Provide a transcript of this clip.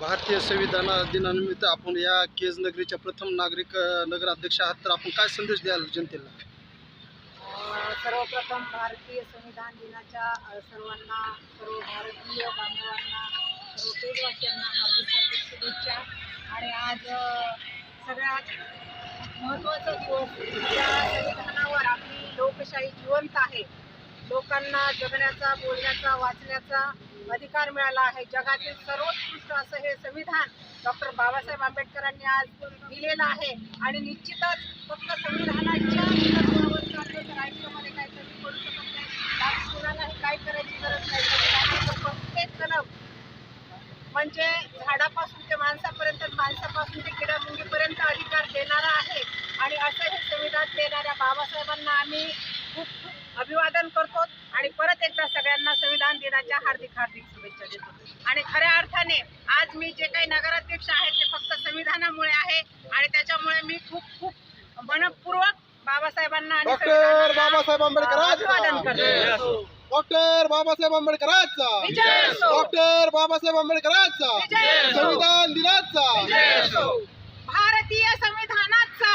भारतीय संविधान दिनानिमित्त आपण या केज नगरीच्या प्रथम नागरिक नगराध्यक्ष आहात. तर आपण काय संदेश द्याल जनतेला? सर्वप्रथम भारतीय संविधान दिनाच्या सर्वांना सर्व भारतीय बांधवांना सर्व केजवासियांना हार्दिक हार्दिक शुभेच्छा. आणि आज सगळ्यात महत्त्वाचा दिवस संविधानावर आपली लोकशाही जिवंत आहे. लोकांना जगण्याचा बोलण्याचा वाचण्याचा अधिकार मिळाला आहे. जगातील सर्वोत्कृष्ट असं हे संविधान डॉक्टर बाबासाहेब आंबेडकरांनी आज दिलेलं आहे. आणि निश्चितच फक्त संविधानाच्या आयुष्यामध्ये शकत नाही. कुणालाही काय करायची गरज नाही. संविधानाचं प्रत्येक कलम म्हणजे झाडापासून ते माणसापर्यंत माणसापासून ते किडामुंगीपर्यंत अधिकार देणारा आहे. आणि असं हे संविधान देणाऱ्या बाबासाहेबांना आम्ही खूप खूप अभिवादन करतो आणि परत एकदा सगळ्यांना संविधान दिनाच्या हार्दिक हार्दिक शुभेच्छा देतो. आणि खऱ्या अर्थाने आज मी जे काही नगराध्यक्ष आहे ते फक्त संविधानामुळे आहे आणि त्याच्यामुळे मी खूप खूप मनपूर्वक बाबासाहेबांना आणि डॉक्टर बाबासाहेब करतो. डॉक्टर बाबासाहेब आंबेडकरांचा विजय असो. डॉक्टर बाबासाहेब आंबेडकरांचा विजय असो. संविधान दिनाचा. भारतीय संविधानाचा.